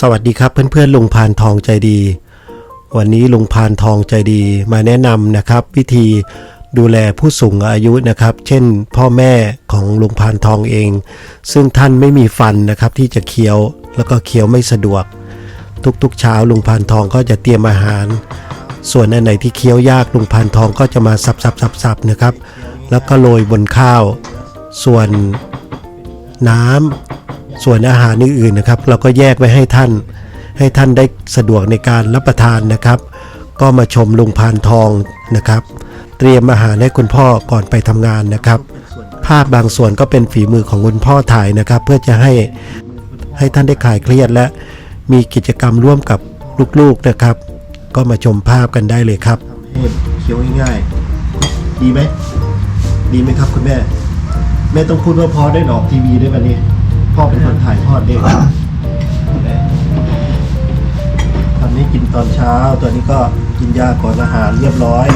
สวัสดีครับเพื่อนๆลุงพานทองใจดี วันนี้ลุงพานทองใจดีมาแนะนำนะครับ วิธีดูแลผู้สูงอายุนะครับ เช่น พ่อแม่ของลุงพานทองเอง ซึ่งท่านไม่มีฟันนะครับที่จะเคี้ยวแล้วก็เคี้ยวไม่สะดวก ทุกๆเช้าลุงพานทองก็จะเตรียมอาหาร ส่วนอันไหนที่เคี้ยวยากลุงพานทองก็จะมาสับๆๆๆนะครับ แล้วก็โรยบนข้าว ส่วนน้ำ ส่วนอาหารอื่นๆนะครับ เราก็แยกไว้ให้ท่าน ให้ท่านได้สะดวกในการรับประทานนะครับ ก็มาชมลุงพานทองนะครับ เตรียมอาหารให้คุณพ่อก่อนไปทำงานนะครับ ภาพบางส่วนก็เป็นฝีมือของคุณพ่อถ่ายนะครับ เพื่อจะให้ให้ท่านได้คลายเครียดและมีกิจกรรมร่วมกับลูกๆนะครับ ก็มาชมภาพกันได้เลยครับเคี้ยวง่ายๆ ดีไหม ดีไหมครับคุณแม่ แม่ต้องพูดว่าพอได้ออกทีวีด้วยวันนี้ พ่อเป็นคนถ่ายทอดเองตอนนี้กินตอนเช้า ตัวนี้ก็กินยาก่อนอาหารเรียบร้อย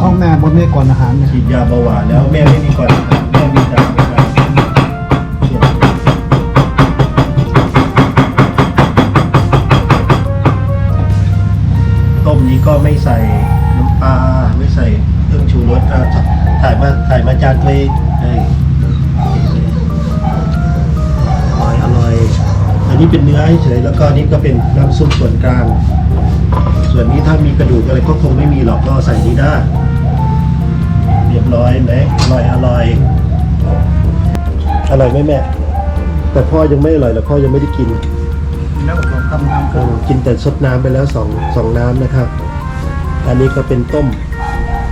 ของแม่บนนี้ก่อนอาหารเนี่ย ฉีดยาเบาหวานแล้วแม่ไม่มีก่อนอาหาร ถ่ายมาถ่ายมาจานเลยเอ้ยอร่อยอร่อย อันนี้เป็นเนื้อเฉยๆแล้วก็นี่ก็เป็นน้ำซุปส่วนกลาง ส่วนนี้ถ้ามีกระดูกอะไรก็คงไม่มีหรอกก็ใส่นี้ได้ เรียบร้อยไหมอร่อยอร่อยอร่อยไหมแม่ แต่พ่อยังไม่อร่อยแล้วพ่อยังไม่ได้กินแล้วก็ทำทำเออกินแต่ซดน้ำไปแล้วสองสองน้ำนะครับ อันนี้ก็เป็นต้ม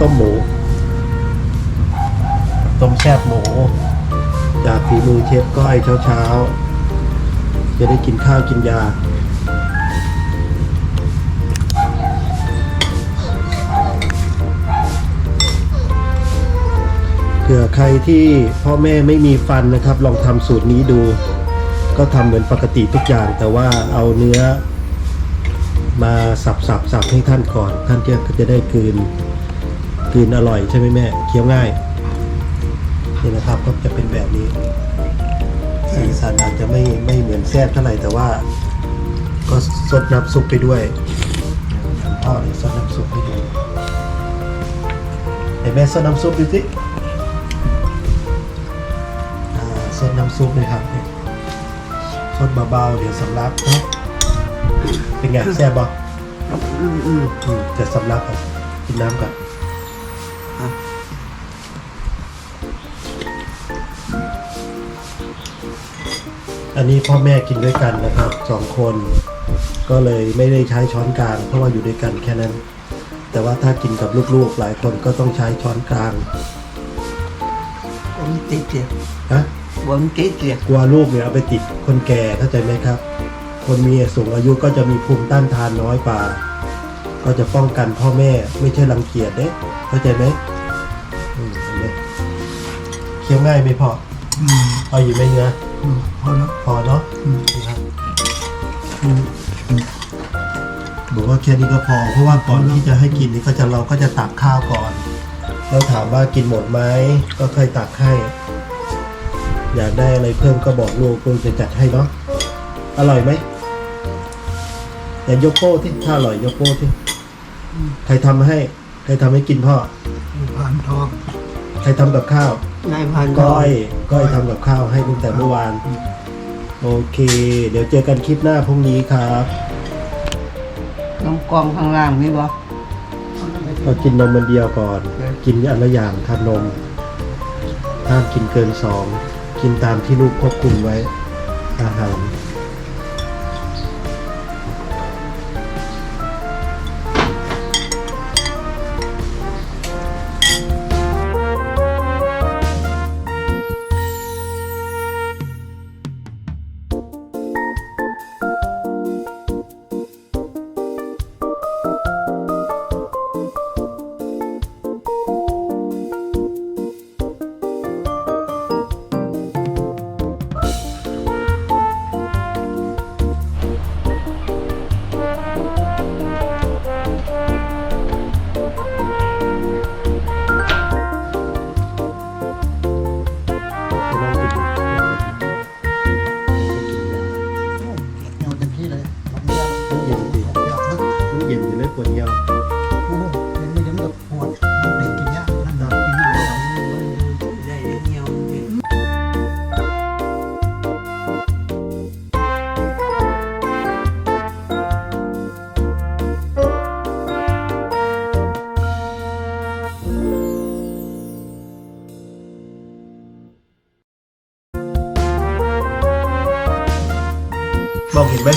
ต้มหมู ต้มแซ่บหมู จากฝีมือเชฟก้อยเช้าเช้าๆ จะได้กินข้าวกินยา เผื่อใครที่พ่อแม่ไม่มีฟันนะครับ ลองทำสูตรนี้ดู ก็ทำเหมือนปกติทุกอย่าง แต่ว่าเอาเนื้อมาสับสับสับให้ท่านก่อน ท่านจะก็จะได้กลืนกลืนอร่อยใช่ไหมแม่ เคี้ยวง่าย นี่นะครับก็จะเป็นแบบนี้ สีสันอาจจะไม่ไม่เหมือนแซ่บเท่าไหร่แต่ว่า ก็สดน้ำซุปไปด้วยพ่อเนี่ยสดน้ำซุปให้ดูไหนแม่สดน้ำซุปดูสิอ่าสดน้ำซุปเลยครับนี่สดเบาๆเดี๋ยวสำลักเนาะเป็นไงแซ่บบ่อืมอืมอืมจะสำลักก่อนกินน้ำก่อน อันนี้พ่อแม่กินด้วยกันนะครับสองคน ก็เลยไม่ได้ใช้ช้อนกลาง เพราะว่าอยู่ด้วยกันแค่นั้น แต่ว่าถ้ากินกับลูกๆหลายคนก็ต้องใช้ช้อนกลาง ผมติดเสียนะผมติดเสียกลัวลูกเนี่ยเอาไปติดคนแก่เข้าใจไหมครับ คนมีสูงอายุก็จะมีภูมิต้านทานน้อยกว่า ก็จะป้องกันพ่อแม่ไม่ใช่รังเกียจเด้เข้าใจไหมอืมเห็นไหมเคี้ยวง่ายไหมพ่ออืมเอาอยู่ไหมเนื้ออืม พอแล้วพอเนาะบอกว่าแค่นี้ก็พอ เพราะว่าก่อนที่จะให้กินนี่ก็จะเราก็จะตักข้าวก่อน แล้วถามว่ากินหมดไหมก็ค่อยตักให้ อยากได้อะไรเพิ่มก็บอกลูกลูกจะจัดให้เนาะอร่อยไหมอย่ยกโป้ที่ถ้าอร่อยยกโป้ที่ใครทำให้ ใครทำให้กินพ่อผ่านทอง ใครทำกับข้าว นายพันก้อยก้อยทำกับข้าวให้ตั้งแต่เมื่อวาน โอเค เดี๋ยวเจอกันคลิปหน้าพรุ่งนี้ครับน้องกองข้างล่างนี่บ่เรากินนมมันเดียวก่อน กินอันละอย่างครับนมห้ามกินเกินสอง กินตามที่ลูกควบคุมไว้ อาหาร quần nhau บอกเห็นไหม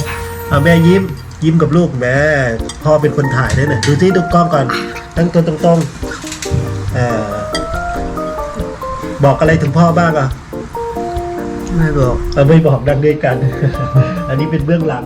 เอาแม่ยิ้ม ยิ้มกับลูกแม่พ่อเป็นคนถ่ายด้วยนะดูที่ดูกล้องก่อน ตั้งตัวตรงๆเอ่อบอกอะไรถึงพ่อบ้างอะ ไม่บอกเออไม่บอกดังด้วยกัน อันนี้เป็นเบื้องหลัง